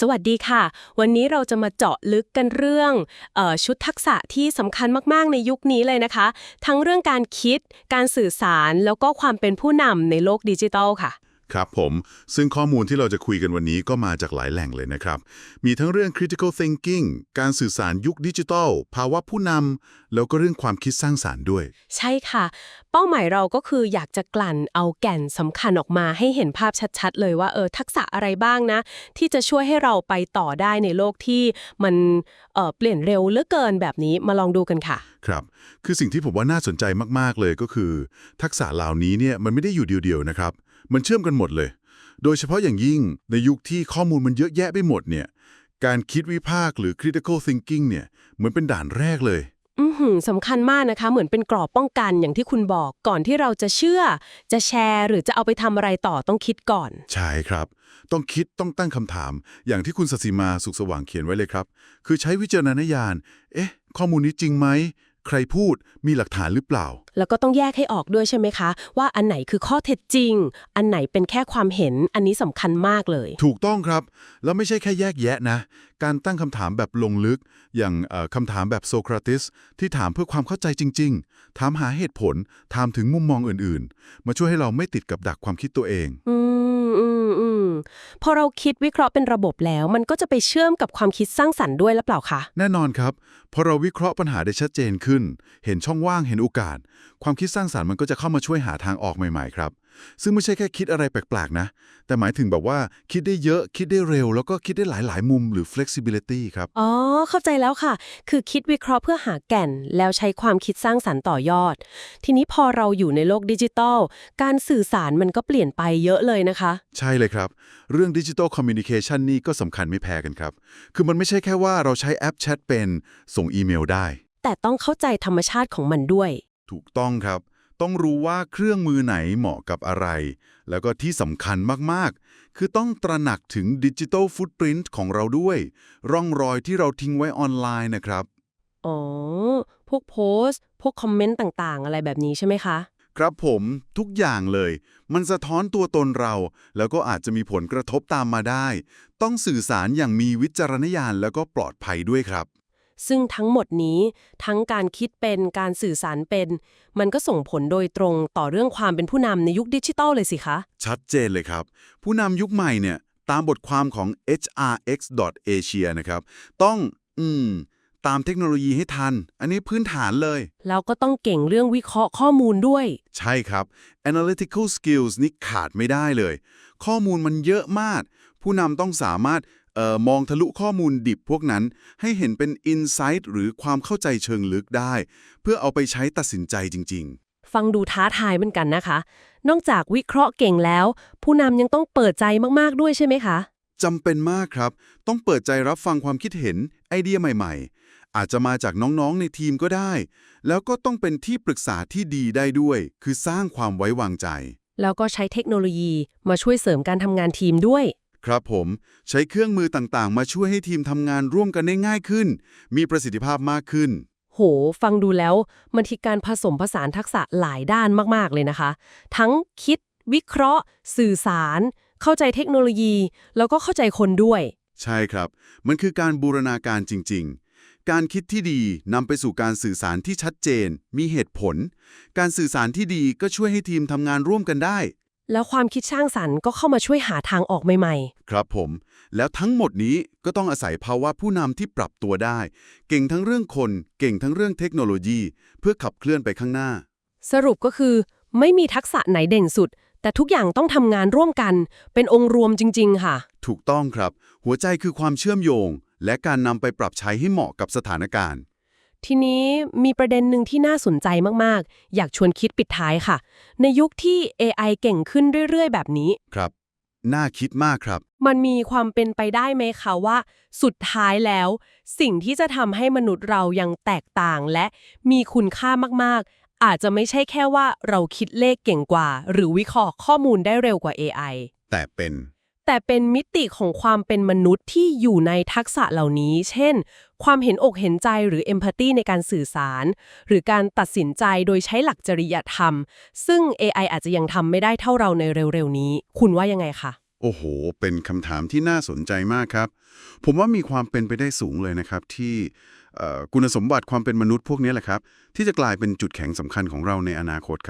สวัสดีค่ะ วันนี้เราจะมาเจาะลึกกันเรื่องออชุดทักษะที่สำคัญมากๆในยุคนี้เลยนะคะ ทั้งเรื่องการคิด การสื่อสาร แล้วก็ความเป็นผู้นำในโลกดิจิทัลค่ะ ครับผม ซึ่งข้อมูลที่เราจะคุยกันวันนี้ก็มาจากหลายแหล่งเลยนะครับ มีทั้งเรื่อง critical thinking การสื่อสารยุคดิจิทัล ภาวะผู้นำ แล้วก็เรื่องความคิดสร้างสารรค์ด้วย ใช่ค่ะ เป้าหมายเราก็คืออยากจะกลั่นเอาแก่นสำคัญออกมาให้เห็นภาพชัดๆ เลยว่าเออทักษะอะไรบ้างนะ ที่จะช่วยให้เราไปต่อได้ในโลกที่มันเออเปลี่ยนเร็วเหลือเกินแบบนี้มาลองดูกันค่ะ ครับ คือสิ่งที่ผมว่าน่าสนใจมากๆเลยก็คือ ทักษะเหล่านี้เนี่ยมันไม่ได้อยู่เดียวๆนะครับ มันเชื่อมกันหมดเลย โดยเฉพาะอย่างยิ่งในยุคที่ข้อมูลมันเยอะแยะไปหมดเนี่ย การคิดวิพากษ์หรือ critical thinking เนี่ยเหมือนเป็นด่านแรกเลย อือหือสำคัญมากนะคะ เหมือนเป็นกรอบป้องกันอย่างที่คุณบอกก่อนที่เราจะเชื่อ จะแชร์ หรือจะเอาไปทำอะไรต่อต้องคิดก่อน ใช่ครับ ต้องคิดต้องตั้งคำถาม อย่างที่คุณสศิมาสุขสว่างเขียนไว้เลยครับ คือใช้วิจารณญาณ เอ๊ะ ข้อมูลนี้จริงไหม ใครพูดมีหลักฐานหรือเปล่า แล้วก็ต้องแยกให้ออกด้วยใช่ไหมคะ ว่าอันไหนคือข้อเท็จจริง อันไหนเป็นแค่ความเห็นอันนี้สำคัญมากเลย ถูกต้องครับ แล้วไม่ใช่แค่แยกแยะนะ การตั้งคำถามแบบลงลึก อย่างเอ่อคำถามแบบโซเคราติส ที่ถามเพื่อความเข้าใจจริง ๆ ถามหาเหตุผล ถามถึงมุมมองอื่นๆ มาช่วยให้เราไม่ติดกับดักความคิดตัวเอง อืมอืมอืม พอเราคิดวิเคราะห์เป็นระบบแล้ว มันก็จะไปเชื่อมกับความคิดสร้างสรรค์ด้วยหรือเปล่าคะ แน่นอนครับ พอเราวิเคราะห์ปัญหาได้ชัดเจนขึ้น เห็นช่องว่าง เห็นโอกาส ความคิดสร้างสรรค์มันก็จะเข้ามาช่วยหาทางออกใหม่ ๆ ครับ ซึ่งไม่ใช่แค่คิดอะไรแปลกๆนะ แต่หมายถึงแบบว่าคิดได้เยอะคิดได้เร็ว แล้วก็คิดได้หลายๆ มุมหรือ flexibility ครับ อ๋อ เข้าใจแล้วค่ะ คือคิดวิเคราะห์เพื่อหาแก่น แล้วใช้ความคิดสร้างสรรค์ต่อยอด ทีนี้พอเราอยู่ในโลกดิจิทัลการสื่อสารมันก็เปลี่ยนไปเยอะเลยนะคะ ใช่เลยครับ เรื่องดิจิ t a ลคอมมิ n นิเคชันนี่ก็สำคัญไม่แพ้กันครับ คือมันไม่ใช่แค่ว่าเราใช้แอปแชทเป็นส่งอีเมลได้ แต่ต้องเข้าใจธรรมชาติของมันด้วย ถูกต้องครับ ต้องรู้ว่าเครื่องมือไหนเหมาะกับอะไร แล้วก็ที่สำคัญมากๆ คือต้องตระหนักถึงดิจิ t a ลฟุตปรินต์ของเราด้วย ร่องรอยที่เราทิ้งไว้ออนไลน์นะครับ อ๋อ พวกโพสต์ พวกคอมเมนต์ต่างๆ อะไรแบบนี้ใช่ไหมคะ ครับผมทุกอย่างเลย มันสะท้อนตัวตนเรา แล้วก็อาจจะมีผลกระทบตามมาได้ ต้องสื่อสารอย่างมีวิจารณญาณแล้วก็ปลอดภัยด้วยครับ ซึ่งทั้งหมดนี้ทั้งการคิดเป็นการสื่อสารเป็น มันก็ส่งผลโดยตรงต่อเรื่องความเป็นผู้นำในยุคดิจิทัลเลยสิคะ ชัดเจนเลยครับ ผู้นำยุคใหม่เนี่ยตามบทความของ hrx.asia นะครับ ต้องอืมตามเทคโนโลยีให้ทัน อันนี้พื้นฐานเลย แล้วก็ต้องเก่งเรื่องวิเคราะห์ข้อมูลด้วย ใช่ครับ analytical skills นี่ขาดไม่ได้เลย ข้อมูลมันเยอะมาก ผู้นำต้องสามารถเออมองทะลุข้อมูลดิบพวกนั้น ให้เห็นเป็น insight หรือความเข้าใจเชิงลึกได้ เพื่อเอาไปใช้ตัดสินใจจริง ๆ ฟังดูท้าทายเหมือนกันนะคะ นอกจากวิเคราะห์เก่งแล้ว ผู้นำยังต้องเปิดใจมากๆด้วยใช่ไหมคะจำเป็นมากครับ ต้องเปิดใจรับฟังความคิดเห็นไอเดียใหม่ ๆ อาจจะมาจากน้องๆในทีมก็ได้ แล้วก็ต้องเป็นที่ปรึกษาที่ดีได้ด้วย คือสร้างความไว้วางใจ แล้วก็ใช้เทคโนโลยีมาช่วยเสริมการทำงานทีมด้วย ครับผมใช้เครื่องมือต่างๆ มาช่วยให้ทีมทำงานร่วมกันได้ง่ายขึ้น มีประสิทธิภาพมากขึ้น โห ฟังดูแล้ว มันที่การผสมผสานทักษะหลายด้านมากๆเลยนะคะ ทั้งคิด วิเคราะห์ สื่อสาร เข้าใจเทคโนโลยี แล้วก็เข้าใจคนด้วย ใช่ครับ มันคือการบูรณาการจริง ๆ การคิดที่ดีนำไปสู่การสื่อสารที่ชัดเจน มีเหตุผล การสื่อสารที่ดีก็ช่วยให้ทีมทำงานร่วมกันได้ แล้วความคิดสร้างสรรค์ก็เข้ามาช่วยหาทางออกใหม่ ครับผม แล้วทั้งหมดนี้ก็ต้องอาศัยภาวะผู้นำที่ปรับตัวได้ เก่งทั้งเรื่องคน เก่งทั้งเรื่องเทคโนโลยี เพื่อขับเคลื่อนไปข้างหน้า ๆ สรุปก็คือ ไม่มีทักษะไหนเด่นสุด แต่ทุกอย่างต้องทำงานร่วมกัน เป็นองค์รวมจริง ๆ ค่ะ ถูกต้องครับ หัวใจคือความเชื่อมโยง และการนำไปปรับใช้ให้เหมาะกับสถานการณ์ ทีนี้มีประเด็นหนึ่งที่น่าสนใจมากๆ อยากชวนคิดปิดท้ายค่ะ ในยุคที่ AI เก่งขึ้นเรื่อย ๆ แบบนี้ ครับ น่าคิดมากครับ มันมีความเป็นไปได้ไหมคะว่า สุดท้ายแล้ว สิ่งที่จะทำให้มนุษย์เรายังแตกต่างและมีคุณค่ามากๆ อาจจะไม่ใช่แค่ว่าเราคิดเลขเก่งกว่า หรือวิเคราะห์ข้อมูลได้เร็วกว่า AI แต่เป็น แต่เป็นมิติของความเป็นมนุษย์ที่อยู่ในทักษะเหล่านี้ เช่น ความเห็นอกเห็นใจหรือเอมพัตตีในการสื่อสาร หรือการตัดสินใจโดยใช้หลักจริยธรรม ซึ่ง AI อาจจะยังทำไม่ได้เท่าเราในเร็วๆนี้ คุณว่ายังไงคะ โอ้โห เป็นคำถามที่น่าสนใจมากครับ ผมว่ามีความเป็นไปได้สูงเลยนะครับที่คุณสมบัติความเป็นมนุษย์พวกนี้แหละครับ ที่จะกลายเป็นจุดแข็งสำคัญของเราในอนาคตครับ